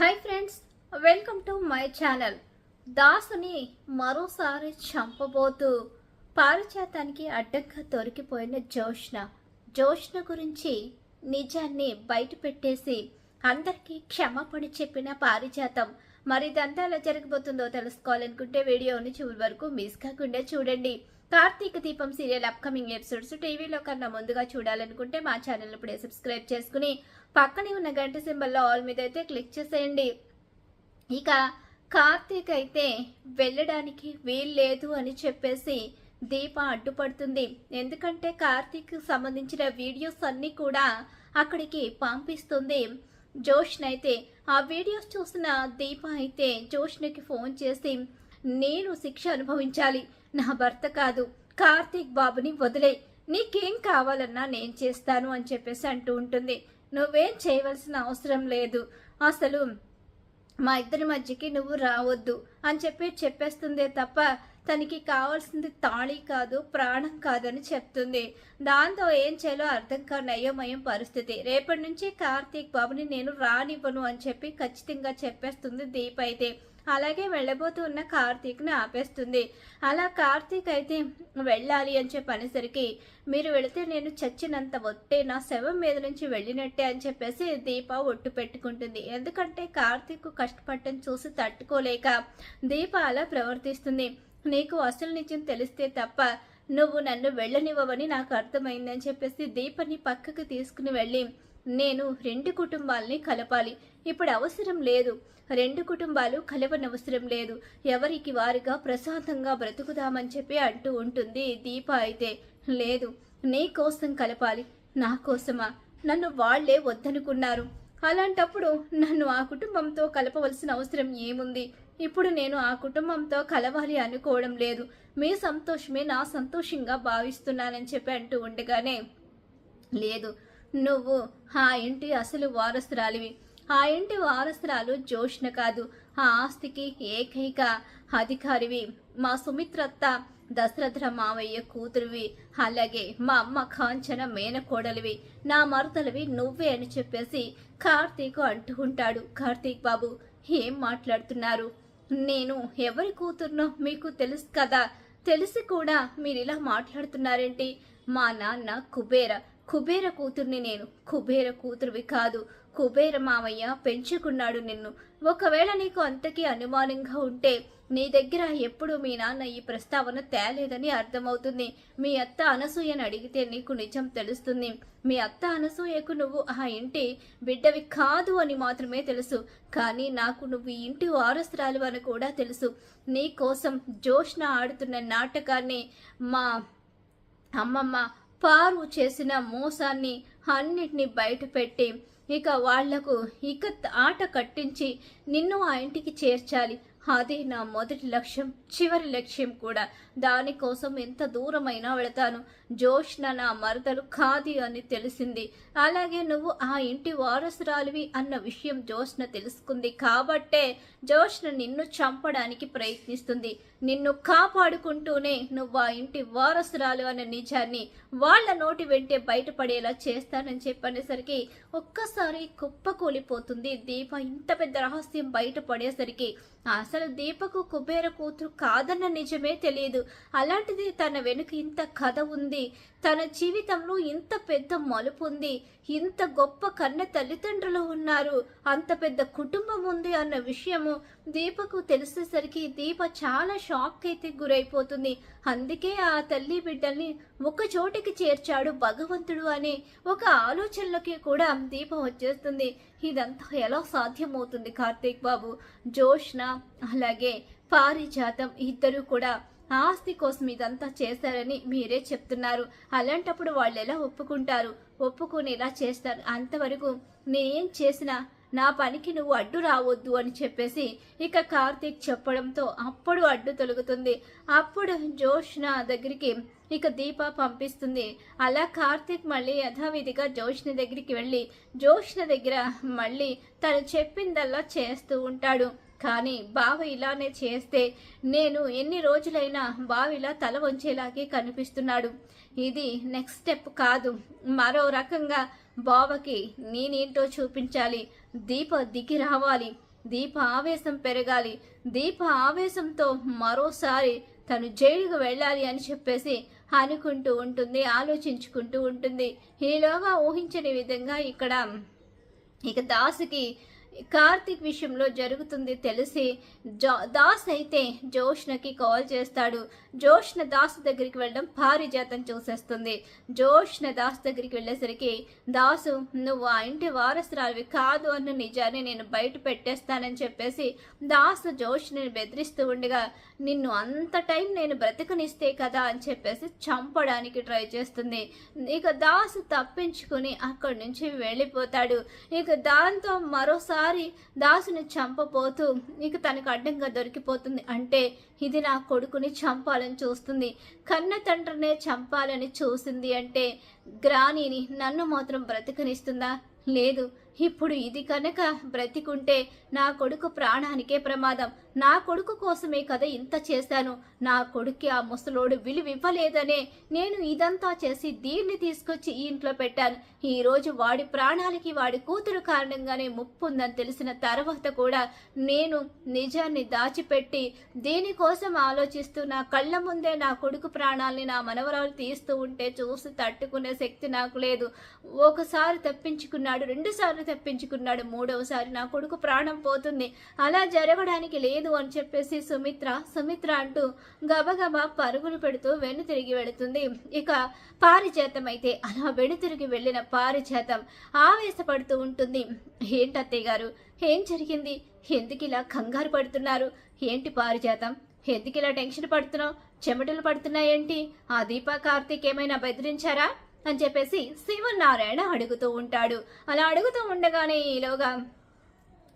Hi friends welcome to my channel దాసుని మరోసారి చంపబోతూ పారిజాతానికి అడ్డంగా దొరికిపోయిన జోష్ణ జోష్ణ గురించి నిజాన్ని బయట పెట్టేసి అందరికీ క్షమాపణ చెప్పిన పారిజాతం. మరి ఇదంతా ఎలా జరగబోతుందో తెలుసుకోవాలనుకుంటే వీడియోని చివరి వరకు మిస్ కాకుండా చూడండి. కార్తీక దీపం సీరియల్ అప్కమింగ్ ఎపిసోడ్స్ టీవీలో కన్నా ముందుగా చూడాలనుకుంటే మా ఛానల్ ఇప్పుడే సబ్స్క్రైబ్ చేసుకుని పక్కనే ఉన్న గంట సింబల్లో ఆల్ మీద అయితే క్లిక్ చేసేయండి. ఇక కార్తీక్ అయితే వెళ్ళడానికి వీల్లేదు అని చెప్పేసి దీప అడ్డుపడుతుంది. ఎందుకంటే కార్తీక్ సంబంధించిన వీడియోస్ అన్నీ కూడా అక్కడికి పంపిస్తుంది. జోష్న అయితే ఆ వీడియోస్ చూసిన దీప అయితే జోష్నికి ఫోన్ చేసి నేను శిక్ష అనుభవించాలి. నా భర్త కాదు. కార్తీక్ బాబుని వదిలే నీకేం కావాలన్నా నేను చేస్తాను అని చెప్పేసి అంటూ ఉంటుంది. నువ్వేం చేయవలసిన అవసరం లేదు. అసలు మా ఇద్దరి మధ్యకి నువ్వు రావద్దు అని చెప్పి చెప్పేస్తుందే తప్ప తనకి కావాల్సింది తాళి కాదు ప్రాణం కాదని చెప్తుంది. దాంతో ఏం చేయాలో అర్థం కాని అయోమయం పరిస్థితి. రేపటి నుంచి కార్తీక్ బాబుని నేను రానివ్వను అని చెప్పి ఖచ్చితంగా చెప్పేస్తుంది దీప్ అయితే. అలాగే వెళ్ళబోతూ ఉన్న కార్తీక్ని ఆపేస్తుంది. అలా కార్తీక్ అయితే వెళ్ళాలి అని చెప్పనిసరికి మీరు వెళితే నేను చచ్చినంత ఒట్టే నా శవం మీద నుంచి వెళ్ళినట్టే అని చెప్పేసి దీప ఒట్టు పెట్టుకుంటుంది. ఎందుకంటే కార్తీక్ కష్టపడటం చూసి తట్టుకోలేక దీప అలా ప్రవర్తిస్తుంది. నీకు అసలు నిజం తెలిస్తే తప్ప నువ్వు నన్ను వెళ్ళనివ్వవని నాకు అర్థమైందని చెప్పేసి దీపని పక్కకు తీసుకుని వెళ్ళి నేను రెండు కుటుంబాల్ని కలపాలి. ఇప్పుడు అవసరం లేదు. రెండు కుటుంబాలు కలవనవసరం లేదు. ఎవరికి వారిగా ప్రశాంతంగా బ్రతుకుదామని చెప్పి అంటూ ఉంటుంది దీప అయితే. లేదు నీ కోసం కలపాలి. నా కోసమా? నన్ను వాళ్ళే వద్దనుకున్నారు. అలాంటప్పుడు నన్ను ఆ కుటుంబంతో కలపవలసిన అవసరం ఏముంది? ఇప్పుడు నేను ఆ కుటుంబంతో కలవాలి అనుకోవడం లేదు. మీ సంతోషమే నా సంతోషంగా భావిస్తున్నానని చెప్పి అంటూ ఉండగానే లేదు నువ్వు ఆ ఇంటి అసలు వారసురాలివి. ఆ ఇంటి వారసురాలు జోష్ణ కాదు. ఆ ఆస్తికి ఏకైక అధికారివి. మా సుమిత్రత్త దశరథ మావయ్య కూతురువి. అలాగే మా అమ్మ కాంచన మేనకోడలివి. నా మరదలివి నువ్వే అని చెప్పేసి కార్తీక్ అంటూ ఉంటాడు. కార్తీక్ బాబు ఏం మాట్లాడుతున్నారు? నేను ఎవరి కూతుర్నో మీకు తెలుసు కదా. తెలిసి కూడా మీరు ఇలా మాట్లాడుతున్నారేంటి? మా నాన్న కుబేర. కుబేర కూతుర్ని నేను. కుబేర కూతురువి కాదు. కుబేర మావయ్య పెంచుకున్నాడు నిన్ను. ఒకవేళ నీకు అంతకీ అనుమానంగా ఉంటే నీ దగ్గర ఎప్పుడు మీ నాన్న ఈ ప్రస్తావన తేలేదని అర్థమవుతుంది. మీ అత్త అనసూయని అడిగితే నీకు నిజం తెలుస్తుంది. మీ అత్త అనసూయకు నువ్వు ఆ ఇంటి బిడ్డవి కాదు అని మాత్రమే తెలుసు. కానీ నాకు నువ్వు ఇంటి వారసురాలు అని కూడా తెలుసు. నీ కోసం జోష్న ఆడుతున్న నాటకాన్ని మా అమ్మమ్మ పారు చేసిన మోసాన్ని అన్నిటిని బయటపెట్టి ఇక వాళ్ళకు ఇక ఆట కట్టించి నిన్ను ఆ ఇంటికి చేర్చాలి. అదే నా మొదటి లక్ష్యం. చివరి లక్ష్యం కూడా. దానికోసం ఎంత దూరమైనా వెళతాను. జోష్న నా మరదలు కాది అని తెలిసింది. అలాగే నువ్వు ఆ ఇంటి వారసురాలివి అన్న విషయం జోష్న తెలుసుకుంది. కాబట్టే జోష్న నిన్ను చంపడానికి ప్రయత్నిస్తుంది. నిన్ను కాపాడుకుంటూనే నువ్వు ఆ ఇంటి వారసురాలు అనే నిజాన్ని వాళ్ళ నోటి వెంటే బయటపడేలా చేస్తానని చెప్పనేసరికి ఒక్కసారి కుప్పకూలిపోతుంది. దీప ఇంత పెద్ద రహస్యం బయటపడేసరికి ఆ అసలు దీపకు కుబేర కూతురు కాదన్న నిజమే తెలియదు. అలాంటిది తన వెనుక ఇంత కథ ఉంది. తన జీవితంలో ఇంత పెద్ద మలుపు ఉంది ఇంత గొప్ప కన్న తల్లిదండ్రులు ఉన్నారు అంత పెద్ద కుటుంబం ఉంది అన్న విషయము దీపకు తెలిసేసరికి దీప చాలా షాక్ అయితే గురైపోతుంది. అందుకే ఆ తల్లి బిడ్డల్ని ఒక చోటికి చేర్చాడు భగవంతుడు అనే ఒక ఆలోచనలకి కూడా దీప వచ్చేస్తుంది. ఇదంతా ఎలా సాధ్యమవుతుంది కార్తీక్ బాబు? జోష్న అలాగే పారిజాతం ఇద్దరు కూడా ఆస్తి కోసం ఇదంతా చేశారని మీరే చెప్తున్నారు. అలాంటప్పుడు వాళ్ళు ఎలా ఒప్పుకుంటారు? ఒప్పుకునేలా చేస్తారు. అంతవరకు నేనేం చేసినా నా పనికి నువ్వు అడ్డు రావద్దు అని చెప్పేసి ఇక కార్తీక్ చెప్పడంతో అప్పుడు అడ్డు తొలుగుతుంది. అప్పుడు జోష్న దగ్గరికి ఇక దీప పంపిస్తుంది. అలా కార్తీక్ మళ్ళీ యథావిధిగా జోష్న దగ్గరికి వెళ్ళి జోష్న దగ్గర మళ్ళీ తను చెప్పిందల్లా చేస్తూ ఉంటాడు. కానీ బావ ఇలానే చేస్తే నేను ఎన్ని రోజులైనా బావ ఇలా తల వంచేలాగే కనిపిస్తున్నాడు. ఇది నెక్స్ట్ స్టెప్ కాదు. మరో రకంగా బావకి నేనేంటో చూపించాలి. దీప దిగి రావాలి. దీప ఆవేశం పెరగాలి. దీప ఆవేశంతో మరోసారి తను జైలుకు వెళ్ళాలి అని చెప్పేసి అనుకుంటూ ఉంటుంది ఆలోచించుకుంటూ ఉంటుంది. ఈలోగా ఊహించని విధంగా ఇక్కడ ఇక దాసుకి కార్తీక్ విషయంలో జరుగుతుంది తెలిసి జో దాస్ అయితే జోష్నకి కాల్ చేస్తాడు. జోష్న దాస్ దగ్గరికి వెళ్ళడం పారిజాతం చూసేస్తుంది. జోష్న దాస్ దగ్గరికి వెళ్ళేసరికి దాసు నువ్వు ఆ ఇంటి వారసురాలివి కాదు అన్న నిజాన్ని నేను బయట పెట్టేస్తానని చెప్పేసి దాసు జోష్ని బెదిరిస్తూ ఉండగా నిన్ను అంత టైం నేను బ్రతకనిస్తే కదా అని చెప్పేసి చంపడానికి ట్రై చేస్తుంది. ఇక దాసు తప్పించుకుని అక్కడి నుంచి వెళ్ళిపోతాడు. ఇక దాంతో మరోసారి దాసుని చంపబోతూ ఇక తనకు అడ్డంగా దొరికిపోతుంది. అంటే ఇది నా కొడుకుని చంపాలని చూస్తుంది. కన్న తండ్రినే చంపాలని చూసింది అంటే గ్రానీని నన్ను మాత్రం బ్రతకనిస్తుందా? లేదు. ఇప్పుడు ఇది కనుక బ్రతికుంటే నా కొడుకు ప్రాణానికే ప్రమాదం. నా కొడుకు కోసమే కదా ఇంత చేశాను. నా కొడుక్కి ఆ ముసలోడు విలువివ్వలేదనే నేను ఇదంతా చేసి దీన్ని తీసుకొచ్చి ఈ ఇంట్లో పెట్టాను. ఈరోజు వాడి ప్రాణాలకి వాడి కూతురు కారణంగానే ముప్పు ఉందని తెలిసిన తర్వాత కూడా నేను నిజాన్ని దాచిపెట్టి దీనికోసం ఆలోచిస్తూ నా కళ్ళ ముందే నా కొడుకు ప్రాణాల్ని నా మనవరాలు తీస్తూ ఉంటే చూసి తట్టుకునే శక్తి నాకు లేదు. ఒకసారి తప్పించుకున్నాడు రెండు సార్లు తప్పించుకున్నాడు. మూడవసారి నా కొడుకు ప్రాణం పోతుంది. అలా జరగడానికి లేదు అని చెప్పేసి సుమిత్ర సుమిత్ర అంటూ గబగబా పరుగులు పెడుతూ వెను తిరిగి వెళుతుంది. ఇక పారిజాతం అయితే అలా వెను తిరిగి వెళ్ళిన పారిజాతం ఆవేశపడుతూ ఉంటుంది. ఏంటత్తయ్య గారు? ఏం జరిగింది? ఎందుకు ఇలా కంగారు పడుతున్నారు? ఏంటి పారిజాతం? ఎందుకు ఇలా టెన్షన్ పడుతున్నావు? చెమటలు పడుతున్నాయేంటి? ఆ దీపా కార్తీక్ ఏమైనా బెదిరించారా? అని చెప్పేసి శివనారాయణ అడుగుతూ ఉంటాడు. అలా అడుగుతూ ఉండగానే ఈలోగా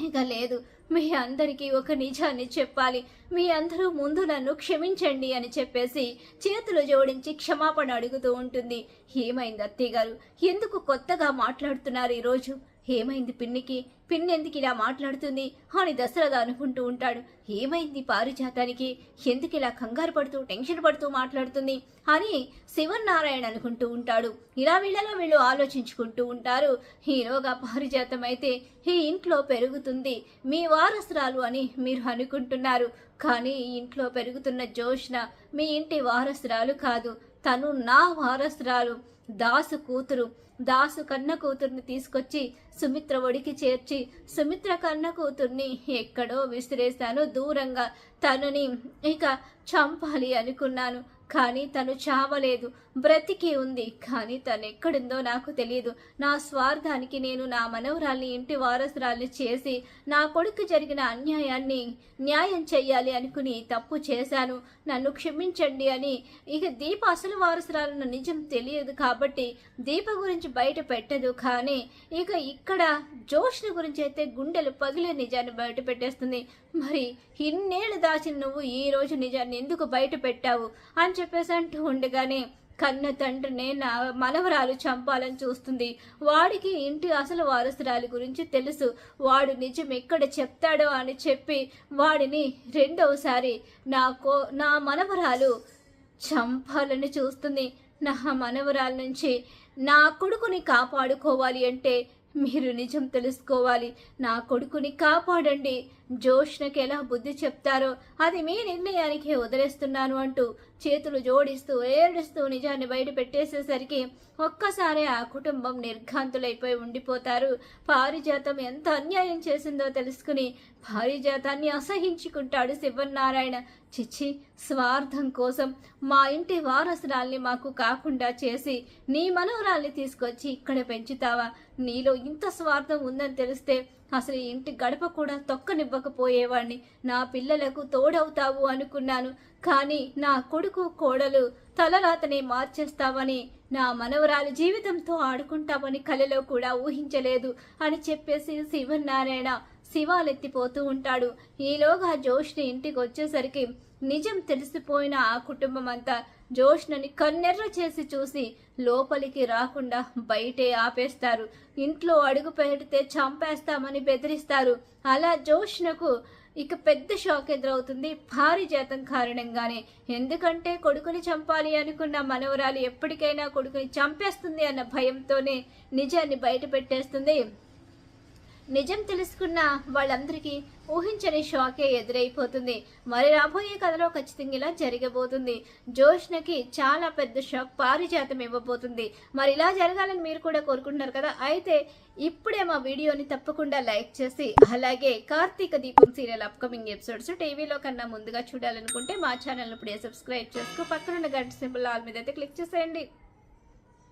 ఇక లేదు మీ అందరికీ ఒక నిజాన్ని చెప్పాలి. మీ అందరూ ముందు నన్ను క్షమించండి అని చెప్పేసి చేతులు జోడించి క్షమాపణ అడుగుతూ ఉంటుంది. ఏమైంది అత్తయ్య గారు? ఎందుకు కొత్తగా మాట్లాడుతున్నారు ఈరోజు? ఏమైంది పిన్నికి? పిన్నెందుకు ఇలా మాట్లాడుతుంది అని దశరథ అనుకుంటూ ఉంటాడు. ఏమైంది పారిజాతానికి? ఎందుకు ఇలా కంగారు పడుతూ టెన్షన్ పడుతూ మాట్లాడుతుంది అని శివన్నారాయణ అనుకుంటూ ఉంటాడు. ఇలా వీళ్ళలో వీళ్ళు ఆలోచించుకుంటూ ఉంటారు. హీరోగా పారిజాతం అయితే ఈ ఇంట్లో పెరుగుతుంది. మీ వారసురాలు అని మీరు అనుకుంటున్నారు. కానీ ఈ ఇంట్లో పెరుగుతున్న జోష్న మీ ఇంటి వారసురాలు కాదు. తను నా వారసురాలు. దాసు కూతురు దాసు కన్న కూతుర్ని తీసుకొచ్చి సుమిత్ర ఒడికి చేర్చి సుమిత్ర కన్న కూతుర్ని ఎక్కడో విసిరేశాను దూరంగా. తనని ఇక చంపాలి అనుకున్నాను. కానీ తను చావలేదు. బ్రతికి ఉంది కానీ తను ఎక్కడుందో నాకు తెలియదు నా స్వార్థానికి నేను నా మనవరాల్ని ఇంటి వారసురాల్ని చేసి నా కొడుకు జరిగిన అన్యాయాన్ని న్యాయం చెయ్యాలి అనుకుని తప్పు చేశాను. నన్ను క్షమించండి అని. ఇక దీప అసలు వారసురాలన్న నిజం తెలియదు కాబట్టి దీప గురించి బయట పెట్టదు. కానీ ఇక ఇక్కడ జోష్ని గురించి అయితే గుండెలు పగిలే నిజాన్ని బయట పెట్టేస్తుంది. మరి ఇన్నేళ్ళు దాచిన నువ్వు ఈ రోజు నిజాన్ని ఎందుకు బయట పెట్టావు? అని చెప్పేసి అంటూ ఉండగానే కన్న తండ్రినే నా మనవరాలు చంపాలని చూస్తుంది. వాడికి ఇంటి అసలు వారసురాలి గురించి తెలుసు. వాడు నిజం ఎక్కడ చెప్తాడో అని చెప్పి వాడిని రెండవసారి నా కో నా మనవరాలు చంపాలని చూస్తుంది. నా మనవరాల నుంచి నా కొడుకుని కాపాడుకోవాలి అంటే మీరు నిజం తెలుసుకోవాలి. నా కొడుకుని కాపాడండి. జోష్నకి ఎలా బుద్ధి చెప్తారో అది మీ నిర్ణయానికి వదిలేస్తున్నాను అంటూ చేతులు జోడిస్తూ ఏడుస్తూ నిజాన్ని బయట పెట్టేసేసరికి ఒక్కసారి ఆ కుటుంబం నిర్ఘాంతులైపోయి ఉండిపోతారు. పారిజాతం ఎంత అన్యాయం చేసిందో తెలుసుకుని పారిజాతాన్ని అసహించుకుంటాడు శివనారాయణ చిచ్చి స్వార్థం కోసం మా ఇంటి వారసురాల్ని మాకు కాకుండా చేసి నీ మనవరాల్ని తీసుకొచ్చి ఇక్కడ పెంచుతావా? నీలో ఇంత స్వార్థం ఉందని తెలిస్తే అసలు ఇంటి గడప కూడా తొక్కనివ్వకపోయేవాడిని నా పిల్లలకు తోడవుతావు అనుకున్నాను కానీ నా కొడుకు కోడలు తలరాతని మార్చేస్తావని నా మనవరాలు జీవితంతో ఆడుకుంటామని కలలో కూడా ఊహించలేదు అని చెప్పేసి శివనారాయణ శివాలెత్తిపోతూ ఉంటాడు. ఈలోగా జోష్ని ఇంటికి వచ్చేసరికి నిజం తెలిసిపోయిన ఆ కుటుంబం అంతా జోష్నని కన్నెర్ర చేసి చూసి లోపలికి రాకుండా బయటే ఆపేస్తారు. ఇంట్లో అడుగు పెడితే చంపేస్తామని బెదిరిస్తారు. అలా జోష్నకు ఇక పెద్ద షాక్ ఎదురవుతుంది పారిజాతం కారణంగానే. ఎందుకంటే కొడుకుని చంపాలి అనుకున్న మనవరాలు ఎప్పటికైనా కొడుకుని చంపేస్తుంది అన్న భయంతోనే నిజాన్ని బయట పెట్టేస్తుంది. నిజం తెలుసుకున్న వాళ్ళందరికీ ఊహించని షాకే ఎదురైపోతుంది. మరి రాబోయే కథలో ఖచ్చితంగా ఇలా జరగబోతుంది. జోష్నకి చాలా పెద్ద షాక్ పారిజాతం ఇవ్వబోతుంది. మరి ఇలా జరగాలని మీరు కూడా కోరుకుంటున్నారు కదా? అయితే ఇప్పుడే మా వీడియోని తప్పకుండా లైక్ చేసి అలాగే కార్తీక దీపం సీరియల్ అప్కమింగ్ ఎపిసోడ్స్ టీవీలో కన్నా ముందుగా చూడాలనుకుంటే మా ఛానల్ ఇప్పుడే సబ్స్క్రైబ్ చేసుకో. పక్కనున్న గంట సింబల్ ఆల్ మీద అయితే క్లిక్ చేసేయండి.